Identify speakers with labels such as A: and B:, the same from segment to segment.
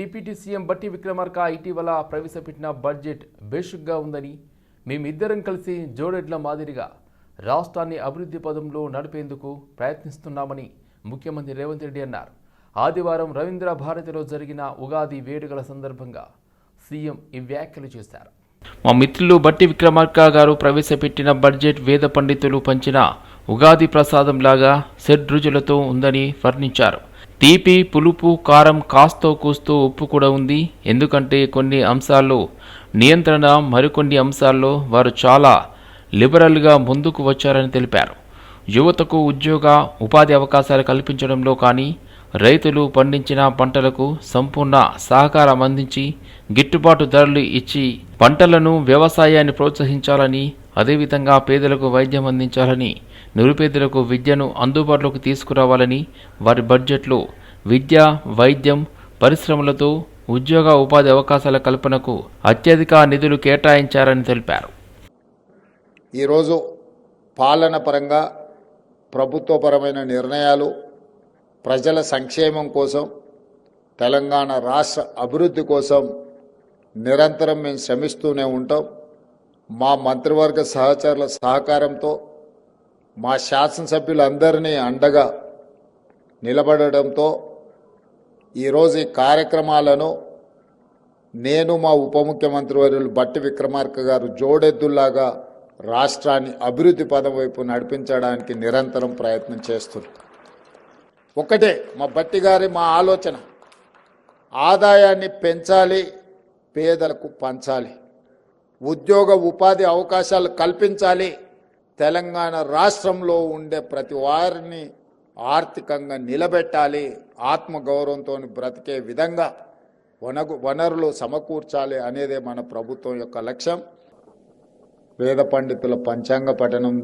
A: Deputy CM బట్టి విక్రమార్క ఇటీవల ప్రవేశపెట్టిన బడ్జెట్ బేషుగ్గా ఉందని మేమిద్దరం కలిసి జోడెడ్ల మాదిరిగా రాష్ట్రాన్ని అభివృద్ధి పదంలో నడిపేందుకు ప్రయత్నిస్తున్నామని ముఖ్యమంత్రి రేవంత్ రెడ్డి అన్నారు. ఆదివారం రవీంద్ర భారతిలో జరిగిన ఉగాది వేడుకల సందర్భంగా సీఎం ఈ వ్యాఖ్యలు చేశారు. మా మిత్రులు బట్టి విక్రమార్క గారు ప్రవేశపెట్టిన బడ్జెట్ వేద పండితులు పంచిన ఉగాది ప్రసాదం లాగా షడ్రుచులతో ఉందని వర్ణించారు. తీపి పులుపు కారం కాస్తో కూస్తూ ఉప్పు కూడా ఉంది. ఎందుకంటే కొన్ని అంశాల్లో నియంత్రణ మరికొన్ని అంశాల్లో వారు చాలా లిబరల్గా ముందుకు వచ్చారని తెలిపారు. యువతకు ఉద్యోగ ఉపాధి అవకాశాలు కల్పించడంలో కానీ రైతులు పండించిన పంటలకు సంపూర్ణ సహకారం అందించి గిట్టుబాటు ధరలు ఇచ్చి పంటలను వ్యవసాయాన్ని ప్రోత్సహించాలని అదేవిధంగా పేదలకు వైద్యం అందించాలని నిరుపేదలకు విద్యను అందుబాటులోకి తీసుకురావాలని వారి బడ్జెట్లో విద్య వైద్యం పరిశ్రమలతో ఉద్యోగ ఉపాధి అవకాశాల కల్పనకు అత్యధిక నిధులు కేటాయించారని తెలిపారు.
B: ఈరోజు పాలన పరంగా ప్రభుత్వపరమైన నిర్ణయాలు ప్రజల సంక్షేమం కోసం తెలంగాణ రాష్ట్ర అభివృద్ధి కోసం నిరంతరం మేము శ్రమిస్తూనే ఉంటాం. మా మంత్రివర్గ సహచరుల సహకారంతో మా శాసనసభ్యులందరినీ అండగా నిలబడడంతో ఈరోజు ఈ కార్యక్రమాలను నేను మా ఉప ముఖ్యమంత్రి వర్యులు బట్టి విక్రమార్క గారు జోడెద్దుల్లాగా రాష్ట్రాన్ని అభివృద్ధి పదం వైపు నడిపించడానికి నిరంతరం ప్రయత్నం చేస్తున్నాం ఒకటే మా బట్టి గారి మా ఆలోచన ఆదాయాన్ని పెంచాలి పేదలకు పంచాలి ఉద్యోగ ఉపాధి అవకాశాలు కల్పించాలి తెలంగాణ రాష్ట్రంలో ఉండే ప్రతి వారిని ఆర్థికంగా నిలబెట్టాలి ఆత్మగౌరవంతో బ్రతికే విధంగా వనగు వనరులు సమకూర్చాలి అనేదే మన ప్రభుత్వం యొక్క లక్ష్యం. వేద పండితుల పంచాంగ పఠనం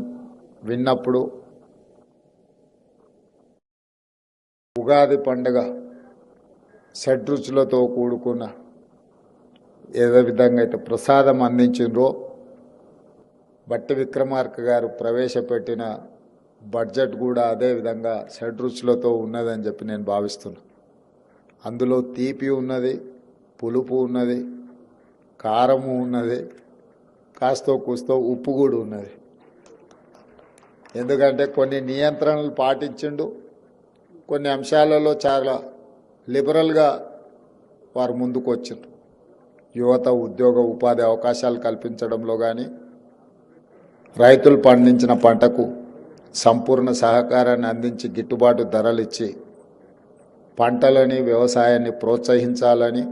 B: విన్నప్పుడు ఉగాది పండుగ షడ్రుచులతో కూడుకున్న ఏదో విధంగా అయితే ప్రసాదం అందించిండ్రో బట్టి విక్రమార్క గారు ప్రవేశపెట్టిన బడ్జెట్ కూడా అదే విధంగా షడ్రుచులతో ఉన్నదని చెప్పి నేను భావిస్తున్నా. అందులో తీపి ఉన్నది పులుపు ఉన్నది కారము ఉన్నది కాస్తో కూస్తో ఉప్పు కూడా ఉన్నది. ఎందుకంటే కొన్ని నియంత్రణలు పాటించిండు కొన్ని అంశాలలో చాలా లిబరల్గా వారు ముందుకు వచ్చిండ్రు యువత ఉద్యోగ ఉపాధి అవకాశాలు కల్పించడంలో కానీ రైతులు పండించిన పంటకు సంపూర్ణ సహకారాన్ని అందించి గిట్టుబాటు ధరలు ఇచ్చి పంటలని వ్యవసాయాన్ని ప్రోత్సహించాలని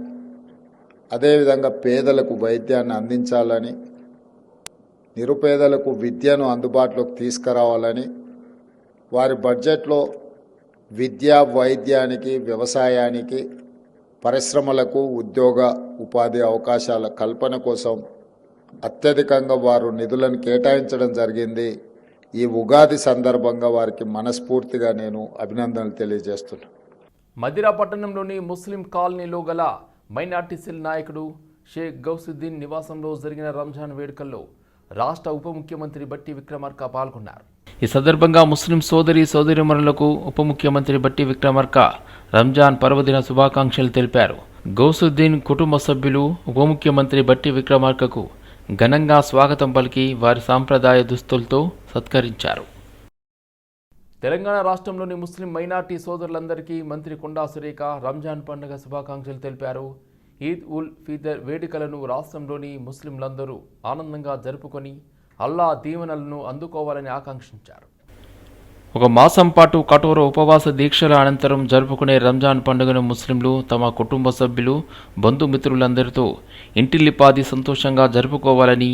B: అదేవిధంగా పేదలకు వైద్యాన్ని అందించాలని నిరుపేదలకు విద్యను అందుబాటులోకి తీసుకురావాలని వారి బడ్జెట్లో విద్య వైద్యానికి వ్యవసాయానికి పరిశ్రమలకు ఉద్యోగ ఉపాధి అవకాశాల కల్పన కోసం అత్యధికంగా వారు నిధులను కేటాయించడం జరిగింది. ఈ ఉగాది సందర్భంగా వారికి మనస్ఫూర్తిగా నేను అభినందనలు తెలియజేస్తున్నాను
A: మదిరా పట్టణంలోని ముస్లిం కాలనీలో గల మైనార్టీ సెల్ నాయకుడు షేక్ గౌసుద్దీన్ నివాసంలో జరిగిన రంజాన్ వేడుకల్లో రాష్ట్ర ఉప ముఖ్యమంత్రి బట్టి విక్రమార్క పాల్గొన్నారు. ఈ సందర్భంగా ముస్లిం సోదరి సోదరిమణులకు ఉప ముఖ్యమంత్రి బట్టి విక్రమార్క రంజాన్ పర్వదిన శుభాకాంక్షలు తెలిపారు. గౌసుద్దీన్ కుటుంబ సభ్యులు ఉప ముఖ్యమంత్రి బట్టి విక్రమార్కకు ఘనంగా స్వాగతం పలికి వారి సాంప్రదాయ దుస్తులతో సత్కరించారు. తెలంగాణ రాష్ట్రంలోని ముస్లిం మైనార్టీ సోదరులందరికీ మంత్రి కొండా సురేఖ రంజాన్ పండుగ శుభాకాంక్షలు తెలిపారు. ఈద్ ఉల్ ఫిదర్ వేడుకలను రాష్ట్రంలోని ముస్లింలందరూ ఆనందంగా జరుపుకొని అల్లా దీవెనలను అందుకోవాలని ఆకాంక్షించారు. ఒక మాసం పాటు కఠోర ఉపవాస దీక్షల అనంతరం జరుపుకునే రంజాన్ పండుగను ముస్లింలు తమ కుటుంబ సభ్యులు బంధుమిత్రులందరితో ఇంటిల్లిపాది సంతోషంగా జరుపుకోవాలని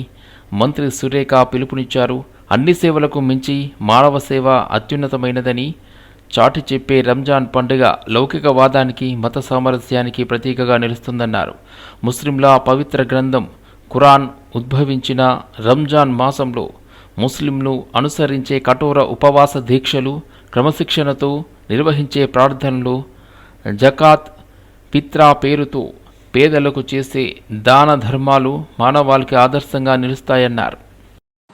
A: మంత్రి సురేఖ పిలుపునిచ్చారు. అన్ని సేవలకు మించి మానవ సేవ అత్యున్నతమైనదని చాటి చెప్పే రంజాన్ పండుగ లౌకికవాదానికి మత సామరస్యానికి ప్రతీకగా నిలుస్తుందన్నారు. ముస్లింల పవిత్ర గ్రంథం ఖురాన్ ఉద్భవించిన రంజాన్ మాసంలో ముస్లింలు అనుసరించే కఠోర ఉపవాస దీక్షలు క్రమశిక్షణతో నిర్వహించే ప్రార్థనలు జకాత్ పిత్రా పేరుతో పేదలకు చేసే దాన ధర్మాలు మానవాళికి ఆదర్శంగా నిలుస్తాయన్నారు.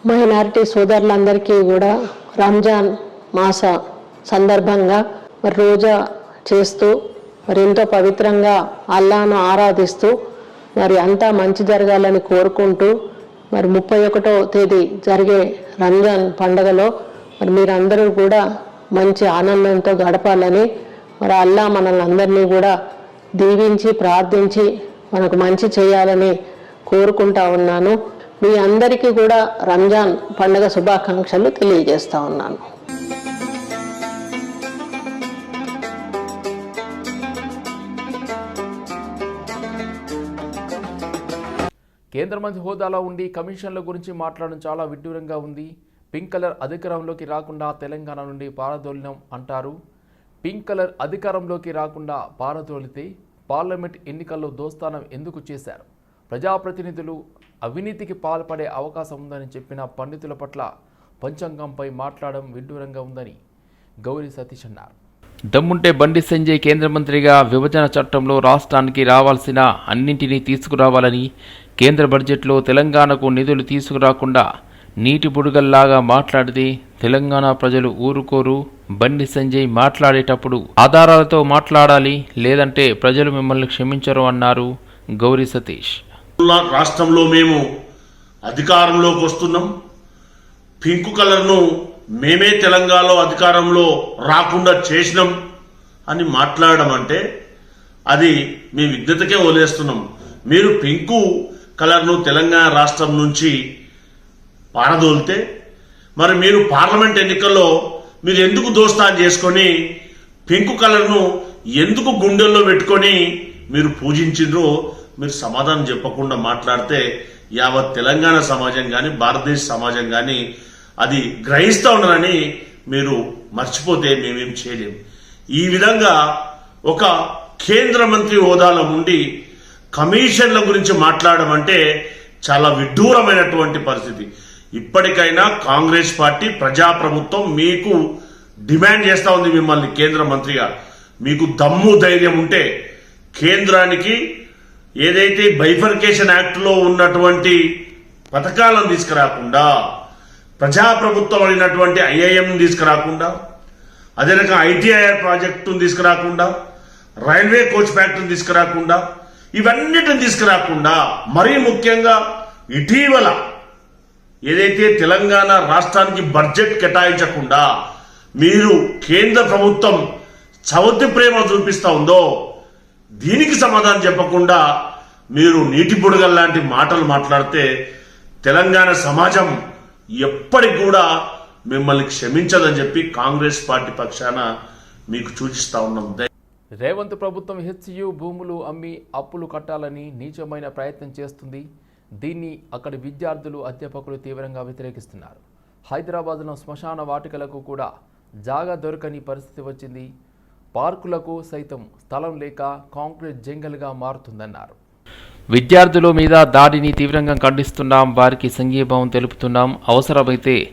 C: మైనారిటీ సోదరులందరికీ కూడా రంజాన్ మాస సందర్భంగా మరి రోజా చేస్తూ మరి ఎంతో పవిత్రంగా అల్లాను ఆరాధిస్తూ మరి అంతా మంచి జరగాలని కోరుకుంటూ మరి ముప్పై ఒకటో తేదీ జరిగే రంజాన్ పండగలో మరి మీరందరూ కూడా మంచి ఆనందంతో గడపాలని మరి అల్లా మనల్ని అందరినీ కూడా దీవించి ప్రార్థించి మనకు మంచి చేయాలని కోరుకుంటా ఉన్నాను. మీ అందరికీ కూడా రంజాన్ పండగ శుభాకాంక్షలు తెలియజేస్తా ఉన్నాను.
A: కేంద్ర మంత్రి హోదాలో ఉండి కమిషన్ల గురించి మాట్లాడడం చాలా విడ్డూరంగా ఉంది. పింక్ కలర్ అధికారంలోకి రాకుండా తెలంగాణ నుండి పారదోలినం అంటారు. పింక్ కలర్ అధికారంలోకి రాకుండా పారదోలితే పార్లమెంట్ ఎన్నికల్లో దోస్తానం ఎందుకు చేశారు? ప్రజాప్రతినిధులు అవినీతికి పాల్పడే అవకాశం ఉందని చెప్పిన పండితుల పట్ల పంచాంగంపై మాట్లాడడం విడ్డూరంగా ఉందని గౌరీ సతీష్ అన్నారు. దమ్ముంటే బండి సంజయ్ కేంద్ర మంత్రిగా విభజన చట్టంలో రాష్ట్రానికి రావాల్సిన అన్నింటినీ తీసుకురావాలని కేంద్ర బడ్జెట్లో తెలంగాణకు నిధులు తీసుకురాకుండా నీటి బుడుగల్లాగా మాట్లాడితే తెలంగాణ ప్రజలు ఊరుకోరు. బండి సంజయ్ మాట్లాడేటప్పుడు ఆధారాలతో మాట్లాడాలి లేదంటే ప్రజలు మిమ్మల్ని క్షమించరు అన్నారు గౌరీ సతీష్.
D: రాష్ట్రంలో మేము అధికారంలోకి వస్తున్నాం. పింక్ కలర్ను మేమే తెలంగాణలో అధికారంలో రాకుండా చేసినాం అని మాట్లాడడం అంటే అది మీ విజ్ఞతకే వదిలేస్తున్నాం. మీరు పింకు కలర్ను తెలంగాణ రాష్ట్రం నుంచి పారదోలితే మరి మీరు పార్లమెంట్ ఎన్నికల్లో మీరు ఎందుకు దోస్తాన్ చేసుకొని పింక్ కలర్ను ఎందుకు గుండెల్లో పెట్టుకొని మీరు పూజించిండ్రో మీరు సమాధానం చెప్పకుండా మాట్లాడితే యావత్ తెలంగాణ సమాజం కానీ భారతదేశ సమాజం కానీ అది గ్రహిస్తూ ఉన్నారని మీరు మర్చిపోతే మేమేం చేయలేం. ఈ విధంగా ఒక కేంద్ర మంత్రి హోదాలో ఉండి కమిషన్ల గురించి మాట్లాడడం అంటే చాలా విడ్డూరమైనటువంటి పరిస్థితి. ఇప్పటికైనా కాంగ్రెస్ పార్టీ ప్రజాప్రభుత్వం మీకు డిమాండ్ చేస్తా ఉంది మిమ్మల్ని కేంద్ర మంత్రిగా. మీకు దమ్ము ధైర్యం ఉంటే కేంద్రానికి ఏదైతే బైఫర్కేషన్ యాక్ట్లో ఉన్నటువంటి పథకాలను తీసుకురాకుండా ప్రజాప్రభుత్వం అయినటువంటి ఐఐఎం తీసుకురాకుండా అదే రకంగా ఐటీఐఆర్ ప్రాజెక్టును తీసుకురాకుండా రైల్వే కోచ్ ఫ్యాక్టరీని తీసుకురాకుండా ఇవన్నిటిని తీసుకురాకుండా మరీ ముఖ్యంగా ఇటీవల ఏదైతే తెలంగాణ రాష్ట్రానికి బడ్జెట్ కేటాయించకుండా మీరు కేంద్ర ప్రభుత్వం చవతి ప్రేమ చూపిస్తూ ఉందో దీనికి సమాధానం చెప్పకుండా మీరు నీటి బుడగల్లాంటి మాటలు మాట్లాడితే తెలంగాణ సమాజం ఎప్పటికి కూడా మిమ్మల్ని క్షమించదని చెప్పి కాంగ్రెస్ పార్టీ పక్షాన మీకు సూచిస్తా ఉన్నాం.
A: రేవంత్ ప్రభుత్వం హెచ్యు భూములు అమ్మి అప్పులు కట్టాలని నీచమైన ప్రయత్నం చేస్తుంది. దీన్ని అక్కడి విద్యార్థులు అధ్యాపకులు తీవ్రంగా వ్యతిరేకిస్తున్నారు. హైదరాబాద్లో శ్మశాన వాటికలకు కూడా జాగా దొరకని పరిస్థితి వచ్చింది. పార్కులకు సైతం స్థలం లేక కాంక్రీట్ జంగల్గా మారుతుందన్నారు. విద్యార్థుల మీద దాడిని తీవ్రంగా ఖండిస్తున్నాం వారికి సంఘీభావం తెలుపుతున్నాం. అవసరమైతే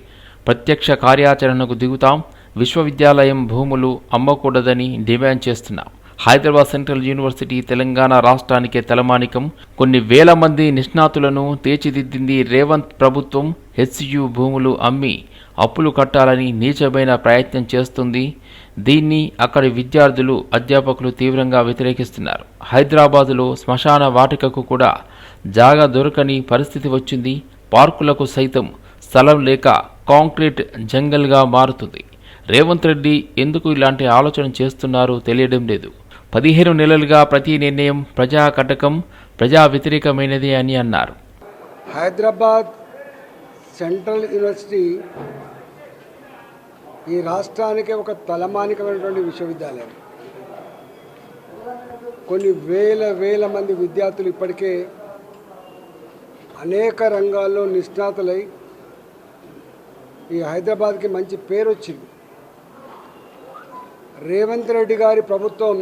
A: ప్రత్యక్ష కార్యాచరణకు దిగుతాం. విశ్వవిద్యాలయం భూములు అమ్మకూడదని డిమాండ్ చేస్తున్నాం. హైదరాబాద్ సెంట్రల్ యూనివర్సిటీ తెలంగాణ రాష్ట్రానికే తలమానికం. కొన్ని వేల మంది నిష్ణాతులను తీర్చిదిద్దింది రేవంత్ ప్రభుత్వం. హెచ్యు భూములు అమ్మి అప్పులు కట్టాలని నీచమైన ప్రయత్నం చేస్తుంది. దీన్ని అక్కడి విద్యార్థులు అధ్యాపకులు తీవ్రంగా వ్యతిరేకిస్తున్నారు. హైదరాబాదులో శ్మశాన వాటికకు కూడా జాగా దొరకని పరిస్థితి వచ్చింది. పార్కులకు సైతం స్థలం లేక కాంక్రీట్ జంగల్గా మారుతుంది. రేవంత్ రెడ్డి ఎందుకు ఇలాంటి ఆలోచన చేస్తున్నారో తెలియడం లేదు. పదిహేను నెలలుగా ప్రతి నిర్ణయం ప్రజా కటకం ప్రజా వ్యతిరేకమైనది అని అన్నారు.
E: హైదరాబాద్ సెంట్రల్ యూనివర్సిటీ ఈ రాష్ట్రానికి ఒక తలమానికమైనటువంటి విశ్వవిద్యాలయం. కొన్ని వేల వేల మంది విద్యార్థులు ఇప్పటికే అనేక రంగాల్లో నిష్ణాతులై ఈ హైదరాబాద్కి మంచి పేరు వచ్చింది రేవంత్ రెడ్డి గారి ప్రభుత్వం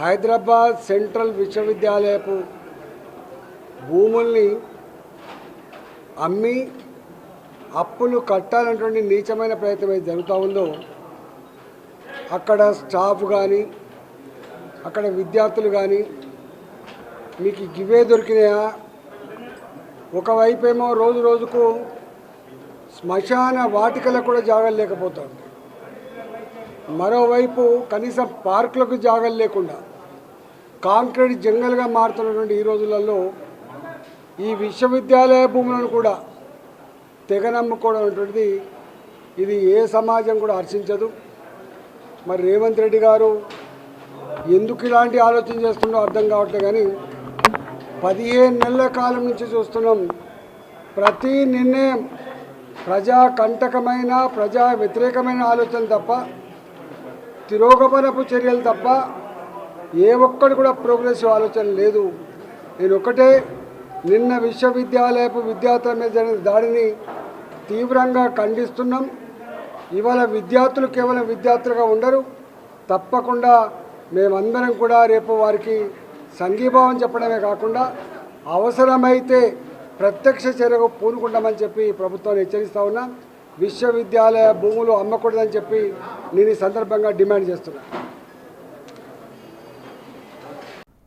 E: హైదరాబాద్ సెంట్రల్ విశ్వవిద్యాలయపు భూముల్ని అమ్మి అప్పులు కట్టాలన్నటువంటి నీచమైన ప్రయత్నం ఏది జరుగుతూ ఉందో అక్కడ స్టాఫ్ కానీ అక్కడ విద్యార్థులు కానీ మీకు గివే దొరికినాయా? ఒకవైపేమో రోజు రోజుకు శ్మశాన వాటికలకు కూడా జాగాలు లేకపోతుంది మరోవైపు కనీసం పార్కులకు జాగలు లేకుండా కాంక్రీట్ జంగల్గా మారుతున్నటువంటి ఈ రోజులలో ఈ విశ్వవిద్యాలయ భూములను కూడా తెగ నమ్ముకోవడం అనేటువంటిది ఇది ఏ సమాజం కూడా హర్షించదు. మరి రేవంత్ రెడ్డి గారు ఎందుకు ఇలాంటి ఆలోచన చేస్తుండో అర్థం కావట్లేదు కానీ పదిహేను నెలల కాలం నుంచి చూస్తున్నాం. ప్రతి నిర్ణయం ప్రజా కంటకమైన ప్రజా వ్యతిరేకమైన ఆలోచన తప్ప తిరోగమనపు చర్యలు తప్ప ఏ ఒక్కడు కూడా ప్రోగ్రెసివ్ ఆలోచన లేదు. నేను ఒకటే నిన్న విశ్వవిద్యాలయపు విద్యార్థుల మీద జరిగిన దాడిని తీవ్రంగా ఖండిస్తున్నాం. ఇవాళ విద్యార్థులు కేవలం విద్యార్థులుగా ఉండరు. తప్పకుండా మేమందరం కూడా రేపు వారికి సంఘీభావం చెప్పడమే కాకుండా అవసరమైతే ప్రత్యక్ష చర్యకు పూనుకుంటామని చెప్పి ప్రభుత్వాన్ని హెచ్చరిస్తా ఉన్నా. విశ్వవిద్యాలయ భూములు అమ్మకూడదని చెప్పి నేను ఈ సందర్భంగా డిమాండ్ చేస్తున్నా.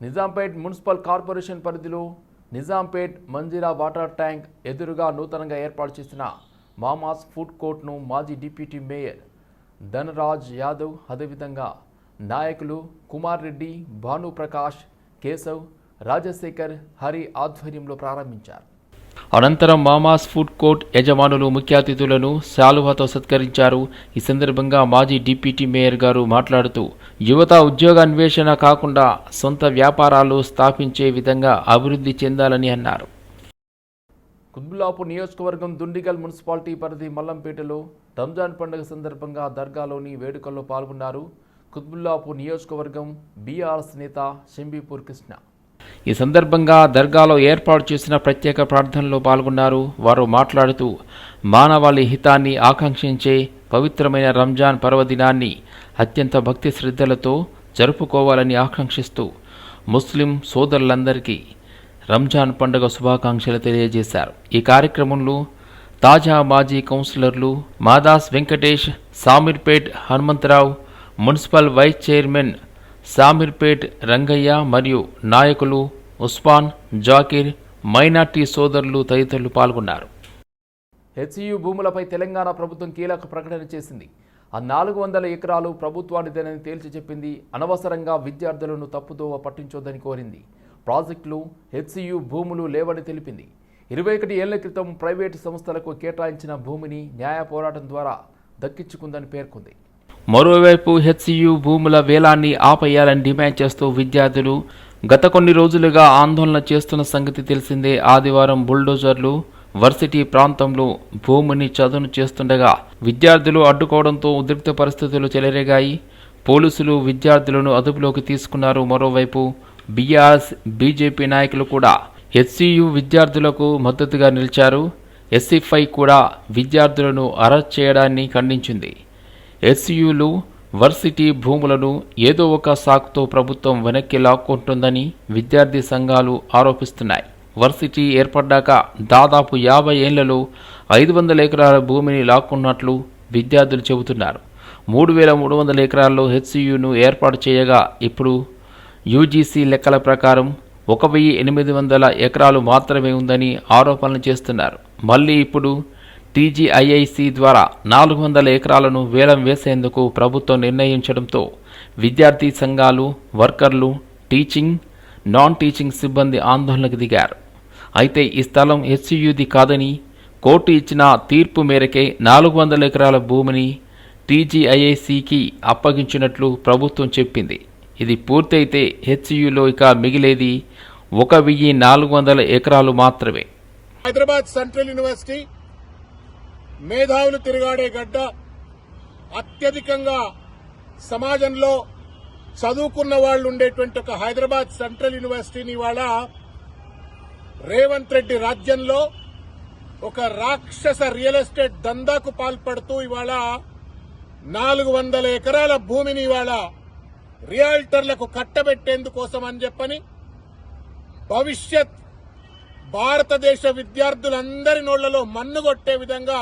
A: నిజాంపేట్ మున్సిపల్ కార్పొరేషన్ పరిధిలో నిజాంపేట్ మంజీరా వాటర్ ట్యాంక్ ఎదురుగా నూతనంగా ఏర్పాటు చేసిన మామాస్ ఫుడ్ కోర్ట్ను మాజీ డిప్యూటీ మేయర్ ధనరాజ్ యాదవ్ అదేవిధంగా నాయకులు కుమార్ రెడ్డి భానుప్రకాష్ కేశవ్ రాజశేఖర్ హరి ఆధ్వర్యంలో ప్రారంభించారు. అనంతరం మామాస్ ఫుడ్ కోర్ట్ యజమానులు ముఖ్య అతిథులను శాలువాతో సత్కరించారు. ఈ సందర్భంగా మాజీ డిప్యూటీ మేయర్ గారు మాట్లాడుతూ యువత ఉద్యోగ అన్వేషణ కాకుండా సొంత వ్యాపారాలు స్థాపించే విధంగా అభివృద్ధి చెందాలని అన్నారు. కుత్బుల్లాపూర్ నియోజకవర్గం దుండిగల్ మున్సిపాలిటీ పరిధి మల్లంపేటలో రంజాన్ పండుగ సందర్భంగా దర్గాలోని వేడుకల్లో పాల్గొన్నారు కుత్బుల్లాపూర్ నియోజకవర్గం బీఆర్ఎస్ నేత షంబీపూర్ కృష్ణ. ఈ సందర్భంగా దర్గాలో ఏర్పాటు చేసిన ప్రత్యేక ప్రార్థనలో పాల్గొన్నారు. వారు మాట్లాడుతూ మానవాళి హితాన్ని ఆకాంక్షించే పవిత్రమైన రంజాన్ పర్వదినాన్ని అత్యంత భక్తి శ్రద్ధలతో జరుపుకోవాలని ఆకాంక్షిస్తూ ముస్లిం సోదరులందరికీ రంజాన్ పండుగ శుభాకాంక్షలు తెలియజేశారు. ఈ కార్యక్రమంలో తాజా మాజీ కౌన్సిలర్లు Madas Venkatesh Samirpet Hanumantharao municipal vice chairman Samirpet Rangaiah మరియు నాయకులు ఉస్మాన్ జాకీర్ మైనార్టీ సోదరులు తదితరులు పాల్గొన్నారు. హెచ్యు భూములపై తెలంగాణ ప్రభుత్వం కీలక ప్రకటన చేసింది. ఆ నాలుగు వందల ఎకరాలు ప్రభుత్వానిదేనని తేల్చి చెప్పింది. అనవసరంగా విద్యార్థులను తప్పుదోవ పట్టించొద్దని కోరింది. ప్రాజెక్టులు హెచ్సియు భూములు లేవని తెలిపింది. ఇరవై ఒకటి ఏళ్ళ క్రితం ప్రైవేటు సంస్థలకు కేటాయించిన భూమిని న్యాయ పోరాటం ద్వారా దక్కించుకుందని పేర్కొంది. మరోవైపు హెచ్సియు భూముల వేలాన్ని ఆపేయాలని డిమాండ్ చేస్తూ విద్యార్థులు గత కొన్ని రోజులుగా ఆందోళన చేస్తున్న సంగతి తెలిసిందే. ఆదివారం బుల్డోజర్లు వర్సిటీ ప్రాంతంలో భూమిని చదును చేస్తుండగా విద్యార్థులు అడ్డుకోవడంతో ఉద్రిక్త పరిస్థితులు చెలరేగాయి. పోలీసులు విద్యార్థులను అదుపులోకి తీసుకున్నారు. మరోవైపు బీఆర్ఎస్ బీజేపీ నాయకులు కూడా హెచ్సియు విద్యార్థులకు మద్దతుగా నిలిచారు. ఎస్సీఫై కూడా విద్యార్థులను అరెస్ట్ చేయడాన్ని ఖండించింది. ఎస్యులు వర్సిటీ భూములను ఏదో ఒక సాకుతో ప్రభుత్వం వెనక్కి లాక్కుంటుందని విద్యార్థి సంఘాలు ఆరోపిస్తున్నాయి. వర్సిటీ ఏర్పడ్డాక దాదాపు యాభై ఏళ్ళలో ఐదు వందల ఎకరాల భూమిని లాక్కున్నట్లు విద్యార్థులు చెబుతున్నారు. మూడు వేల మూడు వందల ఎకరాల్లో హెచ్సియును ఏర్పాటు చేయగా ఇప్పుడు యూజీసీ లెక్కల ప్రకారం ఒక వెయ్యి ఎనిమిది వందల ఎకరాలు మాత్రమే ఉందని ఆరోపణలు చేస్తున్నారు. మళ్ళీ ఇప్పుడు టీజీఐఐసి ద్వారా నాలుగు వందల ఎకరాలను వేలం వేసేందుకు ప్రభుత్వం నిర్ణయించడంతో విద్యార్థి సంఘాలు వర్కర్లు టీచింగ్ నాన్ టీచింగ్ సిబ్బంది ఆందోళనకు దిగారు. అయితే ఈ స్థలం హెచ్యుది కాదని కోర్టు ఇచ్చిన తీర్పు మేరకే నాలుగు వందల ఎకరాల భూమిని టీజీఐఐసికి అప్పగించినట్లు ప్రభుత్వం చెప్పింది. ఇది పూర్తయితే హెచ్యులో ఇక మిగిలేది ఒక వెయ్యి నాలుగు వందల ఎకరాలు మాత్రమే.
F: హైదరాబాద్ సెంట్రల్ యూనివర్సిటీ మేధావులు తిరిగాడే గడ్డ అత్యధికంగా సమాజంలో చదువుకున్న వాళ్ళు ఉండేటువంటి ఒక హైదరాబాద్ సెంట్రల్ యూనివర్సిటీని ఇవాళ రేవంత్ రెడ్డి రాజ్యంలో ఒక రాక్షస రియల్ ఎస్టేట్ దందాకు పాల్పడుతూ ఇవాళ నాలుగు వందల ఎకరాల భూమిని ఇవాళ రియాల్టర్లకు కట్టబెట్టేందుకోసం అని చెప్పని భవిష్యత్ భారతదేశ విద్యార్థులందరి నోళ్ళలో మన్నుగొట్టే విధంగా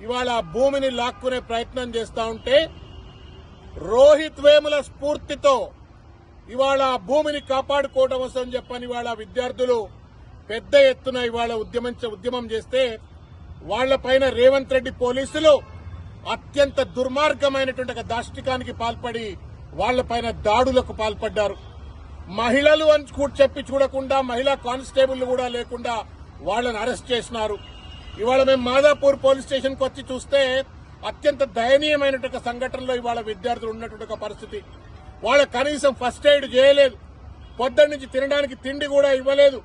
F: ఇవాళ భూమిని లాక్కునే ప్రయత్నం చేస్తా ఉంటే రోహిత్ వేముల స్ఫూర్తితో ఇవాళ భూమిని కాపాడుకోవడం అవసరం చెప్పని ఇవాళ విద్యార్థులు పెద్ద ఎత్తున ఇవాళ ఉద్యమించ ఉద్యమం చేస్తే వాళ్ళపైన రేవంత్ రెడ్డి పోలీసులు అత్యంత దుర్మార్గమైనటువంటి ఒక దాష్టికానికి పాల్పడి వాళ్ళపైన దాడులకు పాల్పడ్డారు. మహిళలు అని కూడా చెప్పి చూడకుండా మహిళా కానిస్టేబుల్ కూడా లేకుండా వాళ్ళని అరెస్ట్ చేసినారు. ఇవాళ మేము మాదాపూర్ పోలీస్ స్టేషన్కు వచ్చి చూస్తే అత్యంత దయనీయమైనటువంటి సంఘటనలో ఇవాళ విద్యార్థులు ఉన్నటువంటి పరిస్థితి. వాళ్ళ కనీసం ఫస్ట్ ఎయిడ్ చేయలేదు. పొద్దున్న నుంచి తినడానికి తిండి కూడా ఇవ్వలేదు.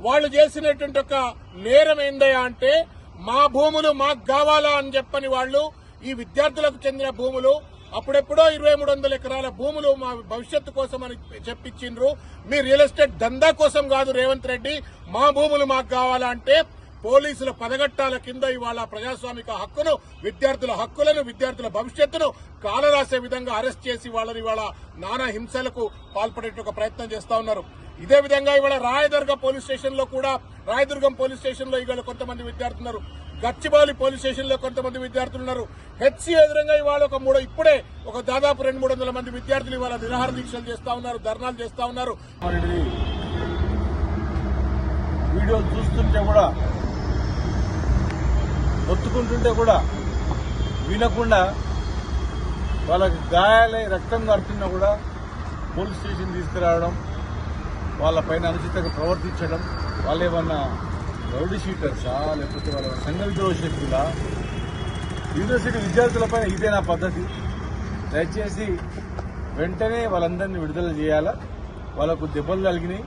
F: వాళ్ళు చేసినటువంటి ఒక నేరం ఏందయ్యా అంటే మా భూములు మాకు కావాలా అని చెప్పని వాళ్ళు ఈ విద్యార్థులకు చెందిన భూములు అప్పుడెప్పుడో ఇరవై మూడు వందల ఎకరాల భూములు మా భవిష్యత్తు కోసం అని చెప్పించిండ్రు మీ రియల్ ఎస్టేట్ దందా కోసం కాదు రేవంత్ రెడ్డి మా భూములు మాకు కావాలంటే పోలీసుల పదగట్టాల కింద ఇవాళ ప్రజాస్వామిక హక్కును విద్యార్థుల హక్కులను విద్యార్థుల భవిష్యత్తును కాలరాసే విధంగా అరెస్ట్ చేసి వాళ్ళని ఇవాళ నానా హింసలకు పాల్పడే ఒక ప్రయత్నం చేస్తా ఉన్నారు. ఇదే విధంగా ఇవాళ రాయదుర్గ పోలీస్ స్టేషన్లో కూడా రాయదుర్గం పోలీస్ స్టేషన్లో ఇవాళ కొంతమంది విద్యార్థులు గచ్చిబాలి పోలీస్ స్టేషన్లో కొంతమంది విద్యార్థులు ఉన్నారు. హెచ్సి ఎదురంగా ఇవాళ ఒక మూడు ఇప్పుడే ఒక దాదాపు రెండు మూడు వందల మంది విద్యార్థులు ఇవాళ నిరాహార దీక్షలు చేస్తా ఉన్నారు ధర్నాలు చేస్తా ఉన్నారు.
G: మరి వీడియోలు చూస్తుంటే కూడా ఒత్తుకుంటుంటే కూడా వినకుండా వాళ్ళకి గాయాలై రక్తం కడుతున్నా కూడా పోలీస్ స్టేషన్ తీసుకురావడం వాళ్ళ పైన అనుచితంగా ప్రవర్తించడం వాళ్ళు ఏమన్నా రౌడీ షీటర్సా? లేకపోతే వాళ్ళ సంఘ విద్రోహ శక్తులా యూనివర్సిటీ విద్యార్థులపైన ఇదే నా పద్ధతి. దయచేసి వెంటనే వాళ్ళందరినీ విడుదల చేయాలా? వాళ్ళకు దెబ్బలు తగిలినాయి.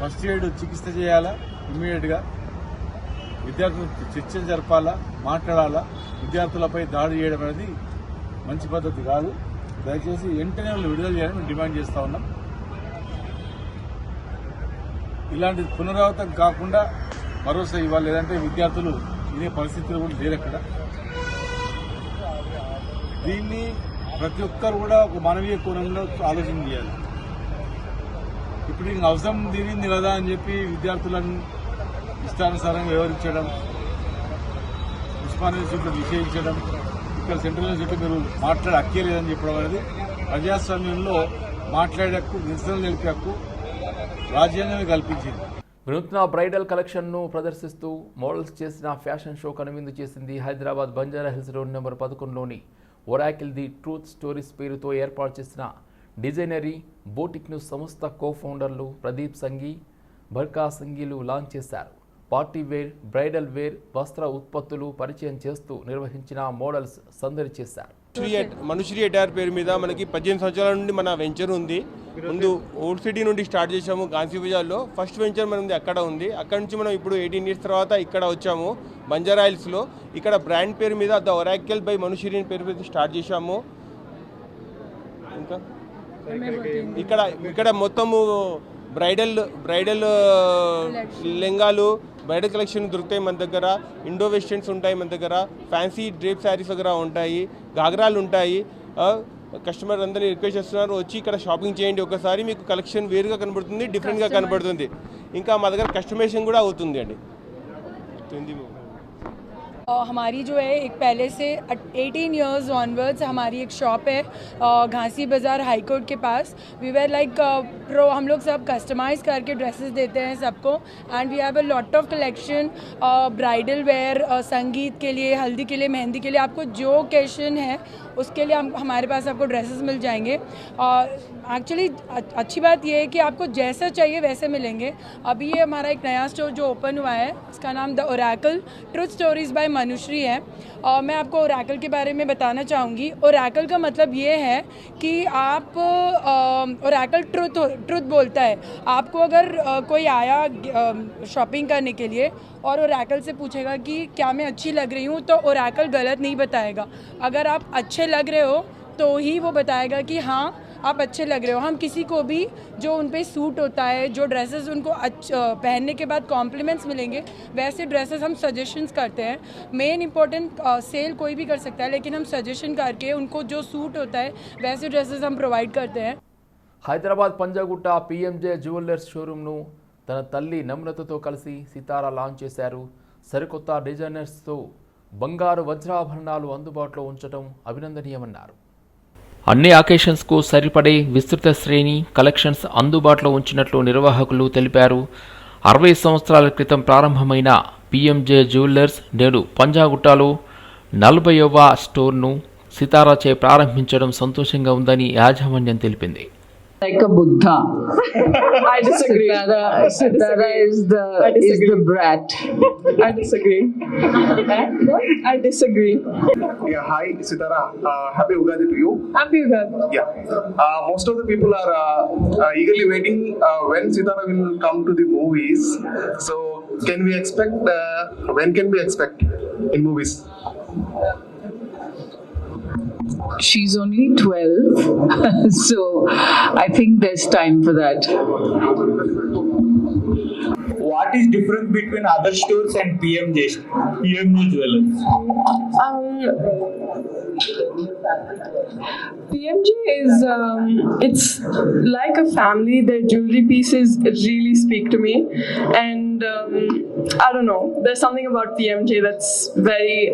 G: ఫస్ట్ ఎయిడ్ చికిత్స చేయాలా? ఇమ్మీడియట్గా. విద్యార్థులు చర్చలు జరపాలా? మాట్లాడాలా? విద్యార్థులపై దాడి చేయడం అనేది మంచి పద్ధతి కాదు. దయచేసి వెంటనే వాళ్ళు విడుదల చేయాలని మేము డిమాండ్ చేస్తూ ఉన్నాం. ఇలాంటి పునరావృతం కాకుండా భరోసా ఇవాళ లేదంటే విద్యార్థులు ఇదే పరిస్థితులు కూడా లేదు అక్కడ. దీన్ని ప్రతి ఒక్కరు కూడా ఒక మానవీయ కోణంలో ఆలోచన చేయాలి. ఇప్పుడు ఇంక అవసరం తీరింది కదా అని చెప్పి విద్యార్థులను ఇష్టానుసారంగా వివరించడం ఉస్మానియా సీట్లు నిషేధించడం ఇక్కడ సెంట్రల్ యూనివర్సిటీ మీరు మాట్లాడే హక్కే లేదని చెప్పడం అనేది ప్రజాస్వామ్యంలో మాట్లాడే హక్కు నిరసన తెలిపే హక్కు రాజ్యాంగమే కల్పించింది.
A: వినూత్న బ్రైడల్ కలెక్షన్ను ప్రదర్శిస్తూ మోడల్స్ చేసిన ఫ్యాషన్ షో కనువిందు చేసింది Hyderabad Banjara hills road number పదకొండులోని Oracle the truth stories పేరుతో ఏర్పాటు చేసిన డిజైనరీ బోటిక్ను సంస్థ కో ఫౌండర్లు ప్రదీప్ సంఘీ బర్కా సంఘీలు లాంచ్ చేశారు. పార్టీ వేర్ బ్రైడల్ వేర్ వస్త్ర ఉత్పత్తులు పరిచయం చేస్తూ నిర్వహించిన మోడల్స్ సందడి చేశారు.
H: మనుశ్రీ ఎటార్ పేరు మీద మనకి పద్దెనిమిది సంవత్సరాల నుండి మన వెంచర్ ఉంది. ముందు ఓల్డ్ సిటీ నుండి స్టార్ట్ చేసాము గాంధీ బజార్లో ఫస్ట్ వెంచర్ మనది అక్కడ ఉంది. అక్కడ నుంచి మనం ఇప్పుడు ఎయిటీన్ ఇయర్స్ తర్వాత ఇక్కడ వచ్చాము బంజారా హిల్స్లో ఇక్కడ బ్రాండ్ పేరు మీద ద ఒరాకిల్ బై మనుశ్రీ పేరు మీద స్టార్ట్ చేశాము. ఇంకా? ఇక్కడ ఇక్కడ మొత్తము బ్రైడల్ బ్రైడల్ లెంగాలు బ్రైడల్ కలెక్షన్ దొరుకుతాయి మన దగ్గర. ఇండో వెస్టర్న్స్ ఉంటాయి మన దగ్గర. ఫ్యాన్సీ డ్రేప్ శారీస్ దగ్గర ఉంటాయి. గాగ్రాలు ఉంటాయి. కస్టమర్ అందరినీ రిక్వెస్ట్ చేస్తున్నారు. వచ్చి ఇక్కడ షాపింగ్ చేయండి. ఒకసారి మీకు కలెక్షన్ వేరుగా కనబడుతుంది డిఫరెంట్గా కనబడుతుంది. ఇంకా మా దగ్గర కస్టమైజేషన్ కూడా అవుతుంది అండి.
I: अ, हमारी जो है एक पहले से 18 इयर्स ऑनवर्ड्स हमारी एक शॉप है घासी बाज़ार हाई कोर्ट के पास। वी वेर लाइक प्रो हम लोग सब कस्टमाइज़ करके ड्रेसेस देते हैं सबको। And we have a lot of collection bridal wear sangeet के लिए हल्दी के लिए मेहंदी के लिए। आपको जो ओकेशन है उसके लिए हम हमारे पास आपको ड्रेसेस मिल जाएँगे। एक्चुअली अच्छी बात यह है कि आपको जैसा चाहिए वैसे मिलेंगे। अभी ये हमारा एक नया स्टोर जो ओपन हुआ है, इसका नाम the Oracle truth stories by Manushree है। और मैं आपको ओरेकल के बारे में बताना चाहूँगी। ओरेकल का मतलब ये है कि आप ओरेकल ट्रुथ ट्रुथ बोलता है। आपको अगर कोई आया शॉपिंग करने के लिए और ओरैकल से पूछेगा कि क्या मैं अच्छी लग रही हूँ तो ओरेकल गलत नहीं बताएगा। अगर आप अच्छे लग रहे हो तो ही वो बताएगा कि हाँ आप अच्छे लग रहे हो हम किसी को भी जो उन पे सूट होता है जो ड्रेसेस उनको अच्छा पहनने के बाद कॉम्प्लीमेंट्स मिलेंगे वैसे ड्रेसेस हम सजेशंस करते हैं मेन इंपॉर्टेंट सेल कोई भी कर सकता है लेकिन हम सजेशन करके उनको जो सूट होता है वैसे ड्रेसेस हम प्रोवाइड करते हैं
A: హైదరాబాద్ పంజాగుట్ట పిఎంజే జ్యువెలర్స్ షోరూంను తన తల్లి నమ్రతతో కలిసి సితారా లాంచ్ చేశారు సరికొత్త డిజైనర్స్తో బంగారు వజ్రాభరణాలు అందుబాటులో ఉంచడం అభినందనీయమన్నారు అన్ని అకేషన్స్కు సరిపడే విస్తృత శ్రేణి కలెక్షన్స్ అందుబాటులో ఉంచినట్లు నిర్వాహకులు తెలిపారు. అరవై సంవత్సరాల క్రితం ప్రారంభమైన పిఎంజే జ్యువెలర్స్ నేడు పంజాగుట్టలో నలభైవ స్టోర్ను సితారాచే ప్రారంభించడం సంతోషంగా ఉందని యాజమాన్యం తెలిపింది.
J: Like a Buddha.
K: I disagree.
J: Sitara, Sitara is the
K: I
J: is the brat.
K: I disagree. I disagree.
L: Yeah, hi Sitara. Uh, happy Ugadi to you.
K: Happy Ugadi.
L: Yeah. Uh, most of the people are uh, uh, eagerly waiting uh, when Sitara will come to the movies. So, can we expect? Uh, when can we expect in movies?
J: She's only 12, so I think there's time for that.
M: what is difference between other stores and PMJ PMJ Jewelers?
K: Um, PMJ is um, it's like a family. Their jewelry pieces really speak to me, and um, I don't know. There's something about PMJ that's very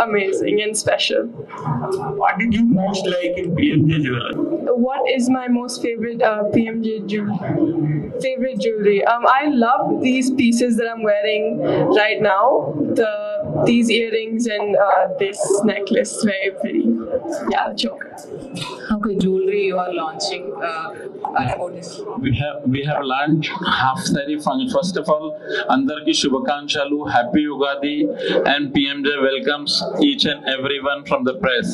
K: amazing and special.
M: What did you most like in PMJ Jewelers?
K: What is my most favorite uh, PMJ jewelry? Favorite jewelry. Um, I love these pieces that I'm wearing right now. The these earrings and uh, this necklace, very pretty. Yeah, the choker.
J: Okay, jewelry you are launching. Uh, about this.
M: We have we have launched half sari function. First of all, అందరికి శుభాకాంక్షలు happy Ugadi and PMJ welcomes each and everyone from the press.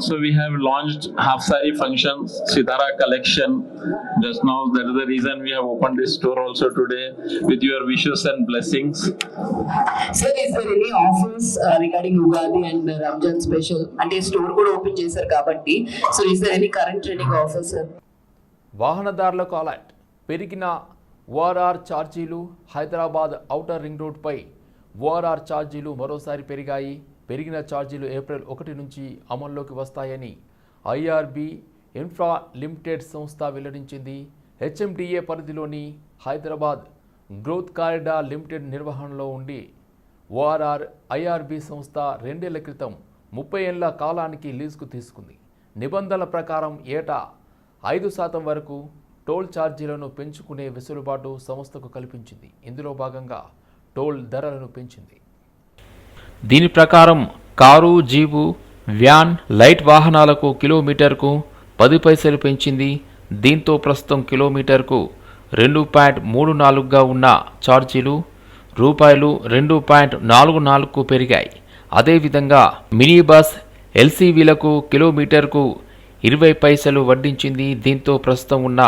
M: So we have launched half sari functions, Sitara collection. Just now that is the reason we have opened this store also today with your wishes and blessings.
J: Sir, is there any offers uh, regarding Ugadi and uh, Ramjan special? అంటే store కూడా open చేశారు కాబట్టి so is there any current trending offer sir
A: వాహనదారులకు alert పెరిగిన ORR ఛార్జీలు Hyderabad outer ring రోడ్పై ORR ఛార్జీలు మరోసారి పెరిగాయి. పెరిగిన ఛార్జీలు ఏప్రిల్ ఒకటి నుంచి అమల్లోకి వస్తాయని ఐఆర్బి ఇన్ఫ్రా లిమిటెడ్ సంస్థ వెల్లడించింది. హెచ్ఎండిఏ పరిధిలోని హైదరాబాద్ గ్రోత్ కారిడార్ లిమిటెడ్ నిర్వహణలో ఉండి ఓఆర్ఆర్ ఐఆర్బి సంస్థ రెండేళ్ళ క్రితం ముప్పై ఏళ్ళ కాలానికి లీజుకు తీసుకుంది. నిబంధనల ప్రకారం ఏటా ఐదు శాతం వరకు టోల్ ఛార్జీలను పెంచుకునే వెసులుబాటు సంస్థకు కల్పించింది. ఇందులో భాగంగా టోల్ ధరలను పెంచింది. దీని ప్రకారం కారు జీపు వ్యాన్ లైట్ వాహనాలకు కిలోమీటర్కు పది పైసలు పెంచింది. దీంతో ప్రస్తుతం కిలోమీటర్కు రెండు పాయింట్ మూడు నాలుగుగా ఉన్న ఛార్జీలు రూపాయలు రెండు పాయింట్ నాలుగు నాలుగుకు పెరిగాయి. అదేవిధంగా మినీ బస్ ఎల్సీవీలకు కిలోమీటర్కు ఇరవై పైసలు వడ్డించింది. దీంతో ప్రస్తుతం ఉన్న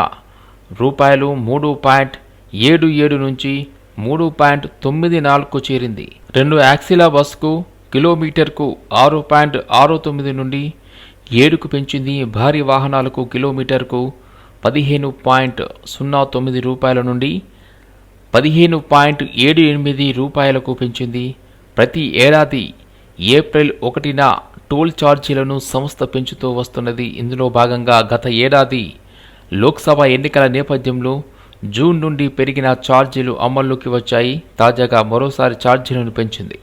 A: రూపాయలు మూడు పాయింట్ ఏడు ఏడు నుంచి మూడు పాయింట్ తొమ్మిది నాలుగుకు చేరింది. రెండు యాక్సిలా బస్కు కిలోమీటర్కు ఆరు పాయింట్ ఆరు తొమ్మిది నుండి ఏడుకు పెంచింది భారీ వాహనాలకు కిలోమీటర్కు పదిహేను పాయింట్ సున్నా తొమ్మిది రూపాయల నుండి పదిహేను పాయింట్ ఏడు ఎనిమిది రూపాయలకు పెంచింది. ప్రతి ఏడాది ఏప్రిల్ ఒకటిన టోల్ ఛార్జీలను సంస్థ పెంచుతూ వస్తున్నది. ఇందులో భాగంగా గత ఏడాది లోక్సభ ఎన్నికల నేపథ్యంలో జూన్ నుండి పెరిగిన ఛార్జీలు అమల్లోకి వచ్చాయి. తాజాగా మరోసారి ఛార్జీలను పెంచింది.